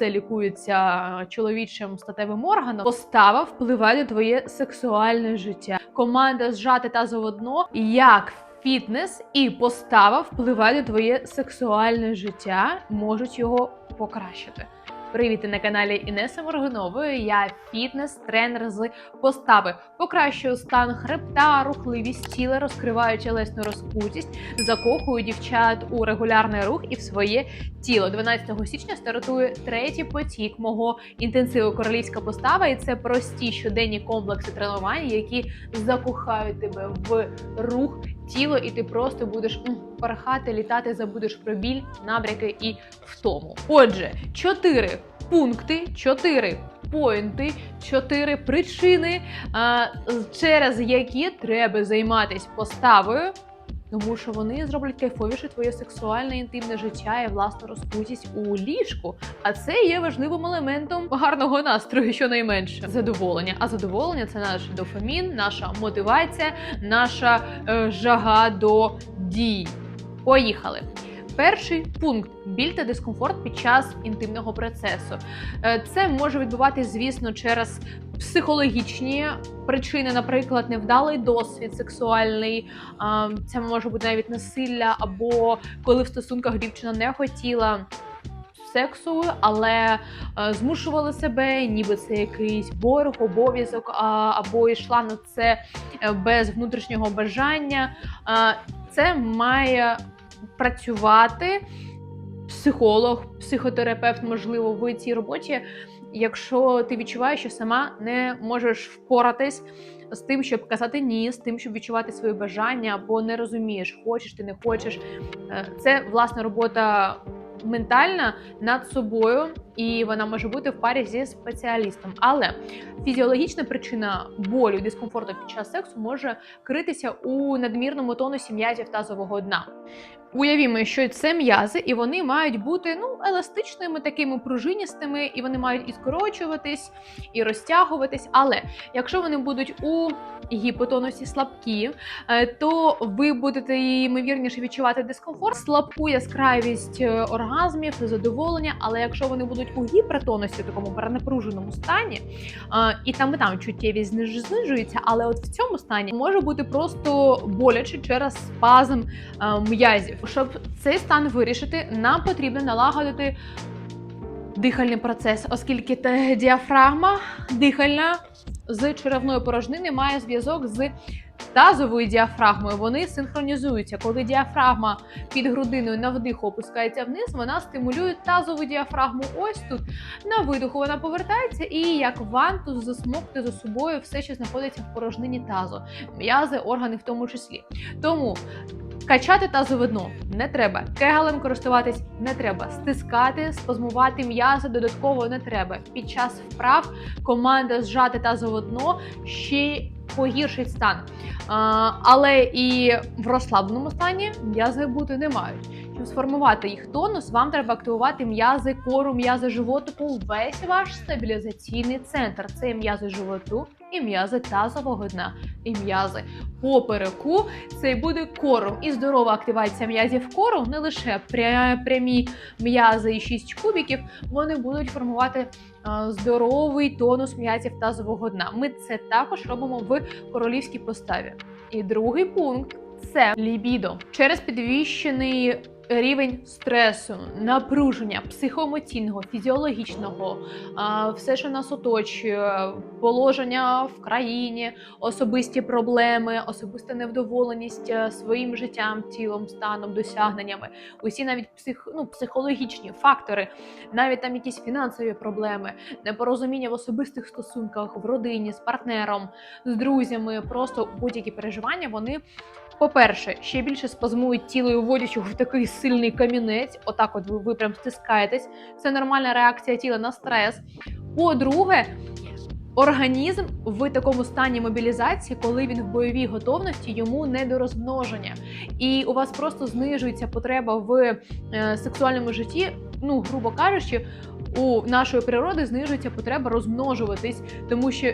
все лікується чоловічим статевим органом. Постава впливає на твоє сексуальне життя. Команда зжати та дно як фітнес і постава впливає на твоє сексуальне життя, можуть його покращити. Привіт, на каналі Інеси Моргунової. Я фітнес-тренер з постави. Покращую стан хребта, рухливість тіла, розкриваю тілесну розкутість, закохую дівчат у регулярний рух і в своє тіло. 12 січня стартує третій потік мого інтенсиву королівська постава, і це прості щоденні комплекси тренувань, які закохають тебе в рух. Тіло, і ти просто будеш м, порхати, літати, забудеш про біль, набряки і втому. Отже, чотири пункти, чотири поінти, чотири причини, через які треба займатися поставою. Тому що вони зроблять кайфовіше твоє сексуальне інтимне життя і власну розпутість у ліжку. А це є важливим елементом гарного настрою, щонайменше задоволення. А задоволення це наш дофамін, наша мотивація, наша е, жага до дій. Поїхали. Перший пункт біль та дискомфорт під час інтимного процесу. Е, Це може відбуватись, звісно, через психологічні причини, наприклад, невдалий досвід сексуальний. Це може бути навіть насилля, або коли в стосунках дівчина не хотіла. Сексу, але е, змушували себе, ніби це якийсь борг, обов'язок, або йшла на це е, без внутрішнього бажання. Це має працювати психолог, психотерапевт, можливо, в цій роботі, якщо ти відчуваєш, що сама не можеш впоратись з тим, щоб казати ні, з тим, щоб відчувати свої бажання, або не розумієш, хочеш ти не хочеш. Е, Це власна робота ментальна над собою, і вона може бути в парі зі спеціалістом. Але фізіологічна причина болю дискомфорту під час сексу може критися у надмірному тонусі м'язів тазового дна. Уявімо, що це м'язи, і вони мають бути ну еластичними, такими пружиністими, і вони мають і скорочуватись, і розтягуватись. Але якщо вони будуть у гіпотонусі слабкі, е, то ви будете ймовірніше відчувати дискомфорт, слабку яскравість е, оргазмів, задоволення. Але якщо вони будуть у гіпертонусі, такому перенапруженому стані, е, і там і там чуттєвість зниж- знижується, але от в цьому стані може бути просто боляче через спазм м'язів. Щоб цей стан вирішити, нам потрібно налагодити дихальний процес, оскільки діафрагма дихальна з черевною порожнини має зв'язок з тазовою діафрагмою. Вони синхронізуються. Коли діафрагма під грудиною на вдиху опускається вниз, вона стимулює тазову діафрагму. Ось тут на видиху вона повертається і як вантус засмокти за собою все, що знаходиться в порожнині тазу, м'язи, органи в тому числі. Тому Качати тазове дно не треба. Кегалем користуватись не треба. Стискати, спазмувати м'язи додатково не треба. Під час вправ команда зжати тазове дно ще погіршить стан. А, але і в розслабленому стані м'язи бути не мають. Сформувати їх тонус, вам треба активувати м'язи кору, м'язи животику, весь ваш стабілізаційний центр. Це м'язи животу і м'язи тазового дна, і м'язи попереку. Це буде кором. І здорова активація м'язів кору, не лише прямі м'язи і 6 кубіків, вони будуть формувати здоровий тонус м'язів тазового дна. Ми це також робимо в королівській поставі. І другий пункт це лібідо. Через підвищений рівень стресу, напруження, психоемоційного, фізіологічного, все, що нас оточує, положення в країні, особисті проблеми, особиста невдоволеність е, своїм життям, тілом, станом, досягненнями, усі навіть псих, ну, психологічні фактори, навіть там якісь фінансові проблеми, непорозуміння в особистих стосунках, в родині, з партнером, з друзями, просто будь-які переживання, вони. По-перше, ще більше спазмують тіло і вводять його в такий сильний камінець. Отак, от ви, ви прям стискаєтесь. Це нормальна реакція тіла на стрес. По-друге, організм в такому стані мобілізації, коли він в бойовій готовності, йому не до розмноження. І у вас просто знижується потреба в е, сексуальному житті. Ну, грубо кажучи, у нашої природи знижується потреба розмножуватись, тому що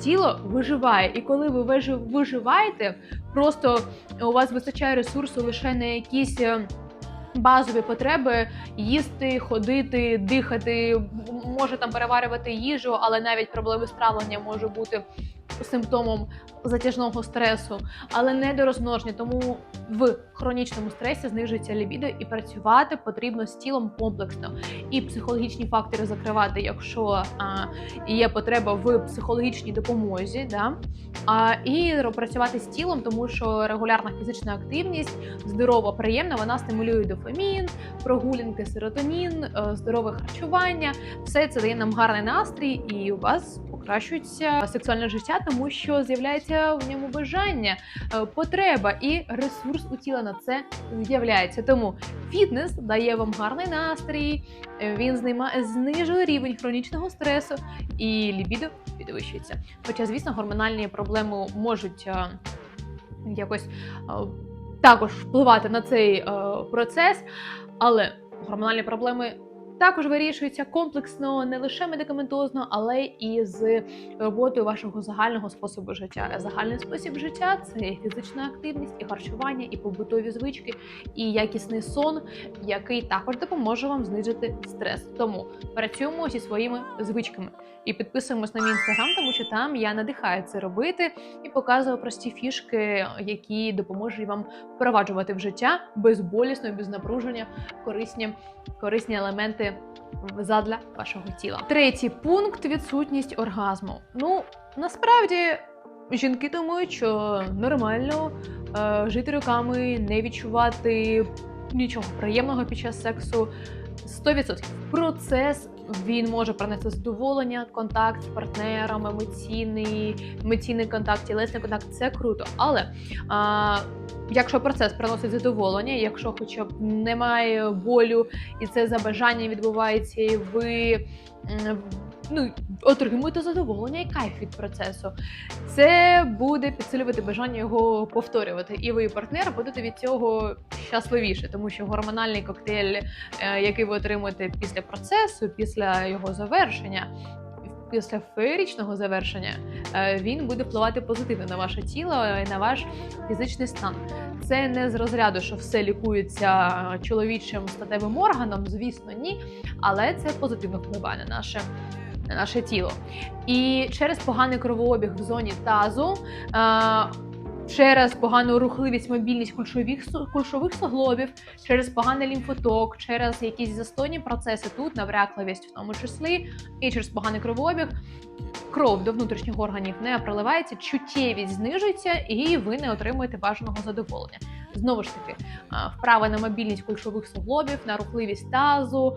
тіло виживає. І коли ви вижи- виживаєте, просто у вас вистачає ресурсу лише на якісь. Базові потреби їсти, ходити, дихати, може там переварювати їжу, але навіть проблеми з травленням може бути симптомом затяжного стресу, але не до розмноження. Тому в хронічному стресі знижується лібідо і працювати потрібно з тілом комплексно. І психологічні фактори закривати, якщо а, є потреба в психологічній допомозі, да? а, і працювати з тілом, тому що регулярна фізична активність здорова, приємна, вона стимулює дофамін, прогулянки, серотонін, е, здорове харчування. Все це дає нам гарний настрій, і у вас покращується сексуальне життя, тому що з'являється в ньому бажання, е, потреба і ресурс у тіла на це з'являється. Тому фітнес дає вам гарний настрій, він знижує рівень хронічного стресу і лібідо підвищується. Хоча, звісно, гормональні проблеми можуть е, якось е, також впливати на цей е, процес, але гормональні проблеми також вирішуються комплексно, не лише медикаментозно, але і з роботою вашого загального способу життя. Загальний спосіб життя це і фізична активність, і харчування, і побутові звички, і якісний сон, який також допоможе вам знизити стрес. Тому працюємо зі своїми звичками і підписуємось на мій інстаграм, тому що там я надихаю це робити і показую прості фішки, які допоможуть вам впроваджувати в життя безболісно, без напруження корисні, корисні елементи задля вашого тіла. Третій пункт відсутність оргазму. Ну насправді. Жінки думають, що нормально е, жити роками, не відчувати нічого приємного під час сексу. 100%. Процес він може принести задоволення, контакт з партнером, емоційний, емоційний контакт, тілесний контакт це круто. Але а, якщо процес приносить задоволення, якщо хоча б немає болю, і це за бажанням відбувається, і ви ну, отримуєте задоволення і кайф від процесу, це буде підсилювати бажання його повторювати. І ви, і партнер, будете від цього щасливіше, тому що гормональний коктейль, е, який ви отримуєте після процесу, після його завершення. Після феєрічного завершення е, він буде впливати позитивно на ваше тіло і на ваш фізичний стан. Це не з розряду, що все лікується чоловічим статевим органом, звісно, ні, але це позитивно впливає на наше, на наше тіло. І через поганий кровообіг в зоні тазу. е, Через погану рухливість, мобільність кульшових, кульшових суглобів, через поганий лімфоток, через якісь застойні процеси тут, наврякливість в тому числі, і через поганий кровообіг, кров до внутрішніх органів не проливається, чуттєвість знижується, і ви не отримуєте бажаного задоволення. Знову ж таки, вправи на мобільність кульшових суглобів, на рухливість тазу,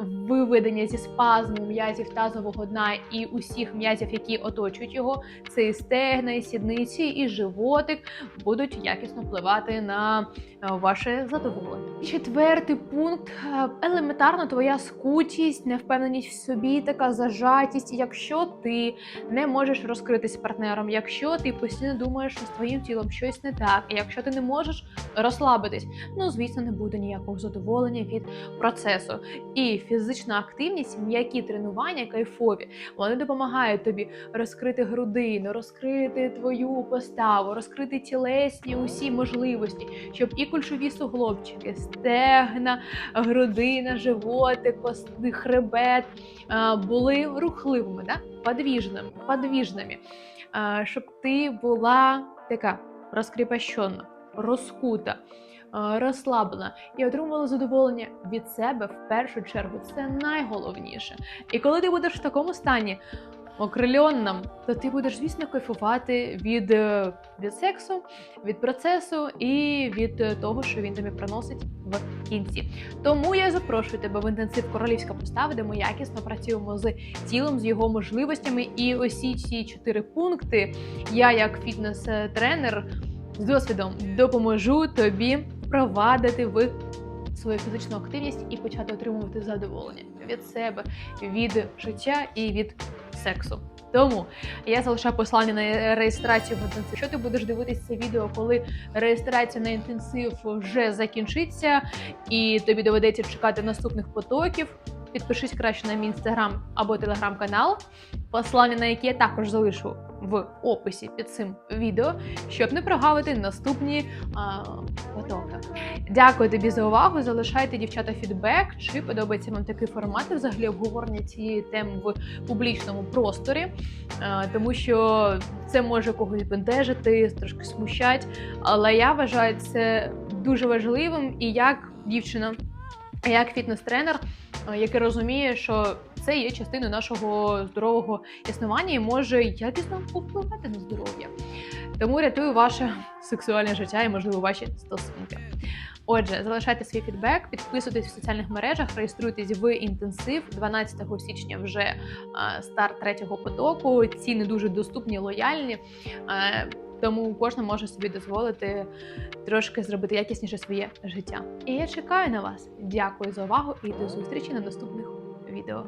виведення зі спазму м'язів тазового дна і усіх м'язів, які оточують його, це і стегна, і сідниці, і животик будуть якісно впливати на ваше задоволення. Четвертий пункт елементарно твоя скутість, невпевненість в собі, така зажатість. Якщо ти не можеш розкритись з партнером, якщо ти постійно думаєш, що з твоїм тілом щось не так, якщо ти не можеш розслабитись, ну звісно, не буде ніякого задоволення від процесу. І фізична активність, м'які тренування, кайфові, вони допомагають тобі розкрити грудину, розкрити твою поставу, розкрити тілесні усі можливості, щоб і кульшові суглобчики, стегна, грудина, животик, хребет були рухливими, да? подвіжними, подвіжними, щоб ти була така розкріпощена, розкута. Розслаблена і отримувала задоволення від себе в першу чергу. Це найголовніше. І коли ти будеш в такому стані, окрильонним, то ти будеш, звісно, кайфувати від, е, від сексу, від процесу і від е, того, що він тобі приносить в кінці. Тому я запрошую тебе в інтенсив королівська постава, де ми якісно працюємо з тілом, з його можливостями. І усі ці чотири пункти я, як фітнес-тренер з досвідом, допоможу тобі впровадити в свою фізичну активність і почати отримувати задоволення від себе, від життя і від сексу. Тому я залишаю послання на реєстрацію в інтенсив. Якщо ти будеш дивитися це відео, коли реєстрація на інтенсив вже закінчиться, і тобі доведеться чекати наступних потоків. підпишись краще на мій інстаграм або телеграм-канал, послання на які я також залишу в описі під цим відео, щоб не прогавити наступні а, потоки. Дякую тобі за увагу. Залишайте дівчата фідбек, чи подобається вам такий формат взагалі обговорення цієї теми в публічному просторі, Е, тому що це може когось бентежити, трошки смущать. Але я вважаю це дуже важливим і як дівчина, як фітнес-тренер, який розуміє, що це є частиною нашого здорового існування і може якісно впливати на здоров'я. Тому рятую ваше сексуальне життя і, можливо, ваші стосунки. Отже, залишайте свій фідбек, підписуйтесь в соціальних мережах, реєструйтесь в інтенсив 12 січня. Вже е, старт третього потоку. Ціни дуже доступні, лояльні. Е, тому кожен може собі дозволити трошки зробити якісніше своє життя. І я чекаю на вас. Дякую за увагу і до зустрічі на наступних відео.